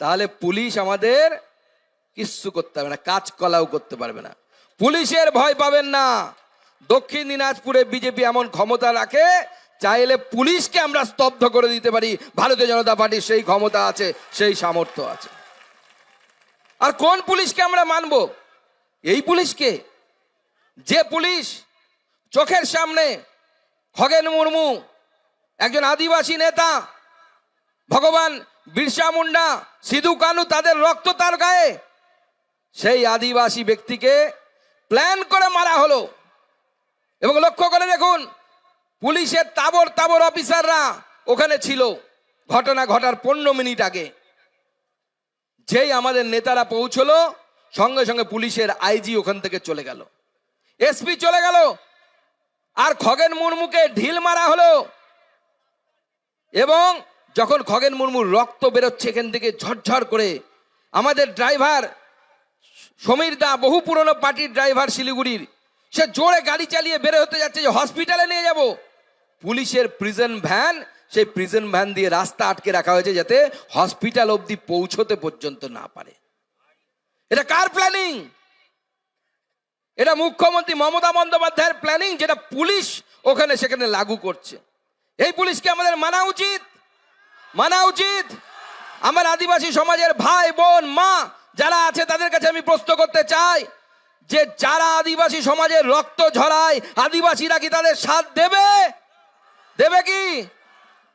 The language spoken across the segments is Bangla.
তাহলে পুলিশ আমাদের কিচ্ছু করতে পারবে না কাজ কলাও করতে পারবে না। পুলিশের ভয় পাবেন না। দক্ষিণ দিনাজপুরে বিজেপি এমন ক্ষমতা রাখে, চাইলে পুলিশকে আমরা স্তব্ধ করে দিতে পারি। ভারতীয় জনতা পার্টির সেই ক্ষমতা আছে, সেই সামর্থ্য আছে। আর কোন পুলিশকে আমরা মানব? এই পুলিশকে। যে পুলিশ চোখের সামনে খগেন মুর্মু, একজন আদিবাসী নেতা ভগবান বিরসা মুন্ডা, সিধু কানু তাদের রক্ত তার গায়ে। সেই আদিবাসী ব্যক্তিকে প্ল্যান করে মারা হলো। এবং লক্ষ্য করে দেখুন, পুলিশের তাবর তাবর অফিসাররা ওখানে ছিল। ঘটনা ঘটার পনেরো মিনিট আগে। যেই আমাদের নেতারা পৌঁছলো, সঙ্গে সঙ্গে পুলিশের আইজি ওখান থেকে চলে গেল। এসপি চলে গেল। আর খগেন মুর্মুকে ঢিল মারা হলো। এবং যখন খগেন মুর্মুর রক্ত বেরোচ্ছে এখান থেকে ঝরঝর করে, আমাদের ড্রাইভার সমীর দা বহু পুরনো পার্টির ড্রাইভার শিলিগুড়ির, সে জোরে গাড়ি চালিয়ে বের হতে যাচ্ছে যে হসপিটালে নিয়ে যাব। পুলিশের প্রিজন ভ্যান সেই প্রিজন ভ্যান দিয়ে রাস্তা আটকে রাখা হয়েছে যাতে হসপিটাল অবধি পৌঁছতে পর্যন্ত না পারে। এটা কার প্ল্যানিং এটা মুখ্যমন্ত্রী মমতা বন্দ্যোপাধ্যায়ের প্ল্যানিং যেটা পুলিশ ওখানে সেখানে লাগু করছে। এই পুলিশকে আমাদের মানা উচিত। মানা উচিত। আমার আদিবাসী সমাজের ভাই, বোন, মা যারা আছে, তাদের কাছে আমি প্রশ্ন করতে চাই যে যারা আদিবাসী সমাজের রক্ত ঝরায়, আদিবাসীরা কি তাদের সাথ দেবে? দেবে কি?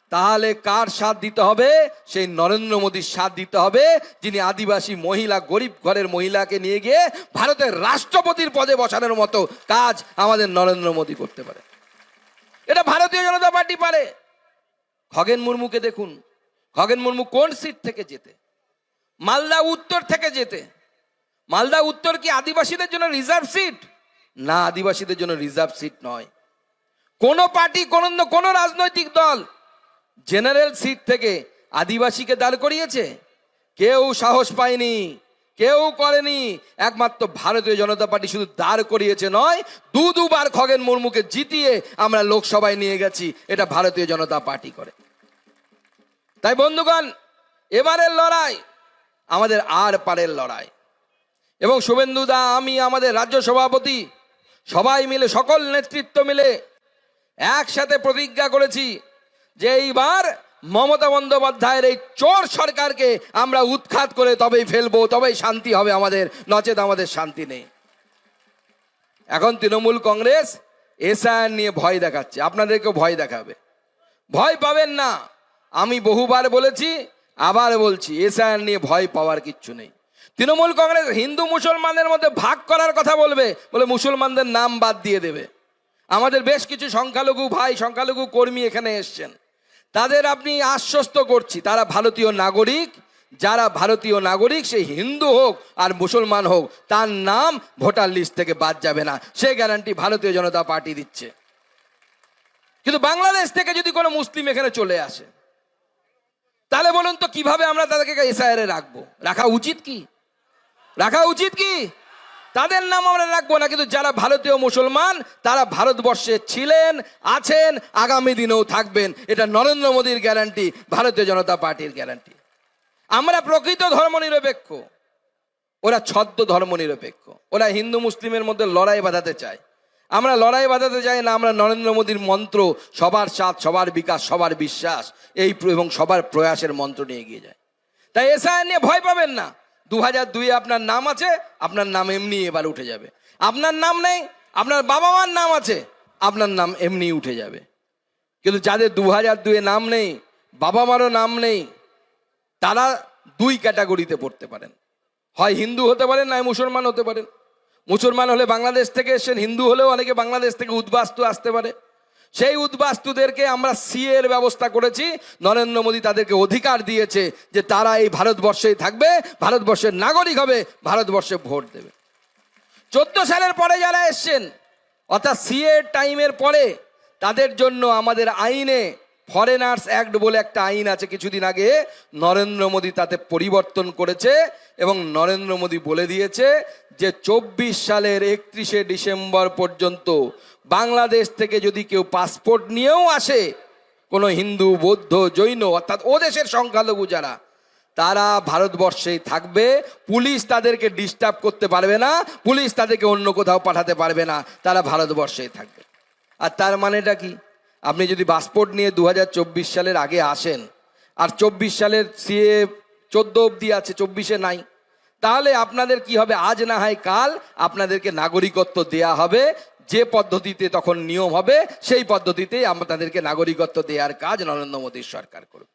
তাহলে কার সাথ দিতে হবে? সেই নরেন্দ্র মোদীর সাথ দিতে হবে, যিনি আদিবাসী মহিলা, গরিব ঘরের মহিলাকে নিয়ে গিয়ে ভারতের রাষ্ট্রপতির পদে বসানোর মতো কাজ আমাদের নরেন্দ্র মোদী করতে পারে। এটা ভারতীয় জনতা পার্টি পারে। খগেন মুর্মুকে দেখুন। খগেন মুর্মু কোন সিট থেকে যেতে মালদা উত্তর থেকে যেতে মালদা উত্তর কি আদিবাসীদের জন্য রিজার্ভ সিট? না, আদিবাসীদের জন্য রিজার্ভ সিট নয়। কোন পার্টি, কোন কোন রাজনৈতিক দল জেনারেল সিট থেকে আদিবাসীকে দাঁড় করিয়েছে? কেউ সাহস পায়নি, কেউ করেনি। একমাত্র ভারতীয় জনতা পার্টি শুধু দাঁড় করিয়েছে নয় দু দুবার খগেন মুর্মুকে জিতিয়ে আমরা লোকসভায় নিয়ে গেছি। এটা ভারতীয় জনতা পার্টি করে। তাই বন্ধুগণ, এবারের লড়াই আমাদের আর পারের লড়াই। এবং শুভেন্দু দা আমি, আমাদের রাজ্য সভাপতি, সবাই মিলে, সকল নেতৃত্ব মিলে একসাথে প্রতিজ্ঞা করেছি যে এইবার মমতা বন্দ্যোপাধ্যায়ের এই চোর সরকারকে আমরা উৎখাত করে তবেই ফেলব, তবেই শান্তি হবে আমাদের, নচেত আমাদের শান্তি নেই। এখন তৃণমূল কংগ্রেস এসআইআর নিয়ে ভয় দেখাচ্ছে, আপনাদেরকেও ভয় দেখাবে। ভয় পাবেন না। আমি বহুবার বলেছি, আবার বলছি, এসআইআর নিয়ে ভয় পাওয়ার কিচ্ছু নেই। তৃণমূল কংগ্রেস হিন্দু মুসলমানের মধ্যে ভাগ করার কথা বলবে, বলে মুসলমানদের নাম বাদ দিয়ে দেবে। আমাদের বেশ কিছু সংখ্যালঘু ভাই, সংখ্যালঘু কর্মী এখানে এসছেন। তাদের আপনি আশ্বস্ত করছি, তারা ভারতীয় নাগরিক, যারা ভারতীয় নাগরিক, সে হিন্দু হোক আর মুসলমান হোক, তার নাম ভোটার লিস্ট থেকে বাদ যাবে না। সে গ্যারান্টি ভারতীয় জনতা পার্টি দিচ্ছে। কিন্তু বাংলাদেশ থেকে যদি কোনো মুসলিম এখানে চলে আসে তাহলে বলুন তো কীভাবে আমরা তাদেরকে এসআইআর রাখব? রাখা উচিত কি? রাখা উচিত কি? তাদের নাম আমরা রাখব না, কিন্তু যারা ভারতীয় মুসলমান, তারা ভারতবর্ষে ছিলেন, আছেন, আগামী দিনেও থাকবেন। এটা নরেন্দ্র মোদীর গ্যারান্টি ভারতীয় জনতা পার্টির গ্যারান্টি আমরা প্রকৃত ধর্মনিরপেক্ষ। ওরা ছদ্ম ধর্মনিরপেক্ষ। ওরা হিন্দু, মুসলিমের মধ্যে লড়াই বাঁধাতে চায়। আমরা লড়াই বাঁধাতে চাই না, আমরা নরেন্দ্র মোদীর মন্ত্র, সবার সাথ, সবার বিকাশ, সবার বিশ্বাস, এই এবং সবার প্রয়াসের মন্ত্র নিয়ে এগিয়ে যায়। তাই এসআইআর নিয়ে ভয় পাবেন না। দু হাজার দুই আপনার নাম আছে, আপনার নাম এমনি এবার উঠে যাবে। আপনার নাম নেই, আপনার বাবা মার নাম আছে, আপনার নাম এমনি উঠে যাবে। কিন্তু যাদের দু হাজার দুয়ে নাম নেই বাবা মারও নাম নেই, তারা দুই ক্যাটাগরিতে পড়তে পারেন। হয় হিন্দু হতে পারেন নয় মুসলমান হতে পারেন। মুসলমান হলে বাংলাদেশ থেকে এসেছেন, হিন্দু হলেও অনেকে বাংলাদেশ থেকে উদ্বাস্তু আসতে পারে। সেই উদ্বাস্তুদেরকে আমরা সিএর ব্যবস্থা করেছি। নরেন্দ্র মোদী তাদেরকে অধিকার দিয়েছে যে তারা এই ভারতবর্ষেই থাকবে, ভারতবর্ষের নাগরিক হবে, ভারতবর্ষে ভোট দেবে। চোদ্দ সালের পরে যারা এসছেন, অর্থাৎ সিএ টাইমের পরে, তাদের জন্য আমাদের আইনে ফরেনার্স অ্যাক্ট বলে একটা আইন আছে কিছুদিন আগে, নরেন্দ্র মোদী তাতে পরিবর্তন করেছে এবং নরেন্দ্র মোদী বলে দিয়েছে যে চব্বিশ সালের একত্রিশে ডিসেম্বর পর্যন্ত বাংলাদেশ থেকে যদি কেউ পাসপোর্ট নিয়েও আসে, কোনো হিন্দু, বৌদ্ধ, জৈন, অর্থাৎ ও দেশের সংখ্যালঘু যারা, তারা ভারতবর্ষেই থাকবে, পুলিশ তাদেরকে ডিস্টার্ব করতে পারবে না, পুলিশ তাদেরকে অন্য কোথাও পাঠাতে পারবে না, তারা ভারতবর্ষেই থাকবে। আর তার মানেটা কি? আপনি যদি পাসপোর্ট নিয়ে দু হাজার চব্বিশ সালের আগে আসেন, আর চব্বিশ সালের সিএ চোদ্দ অবধি আছে, চব্বিশে নাই, তাহলে আপনাদের কি হবে? আজ না হয় কাল আপনাদেরকে নাগরিকত্ব দেয়া হবে। যে পদ্ধতিতে তখন নিয়ম হবে, সেই পদ্ধতিতেই আপনাদেরকে নাগরিকত্ব দেওয়ার কাজ নরেন্দ্র মোদীর সরকার করবে।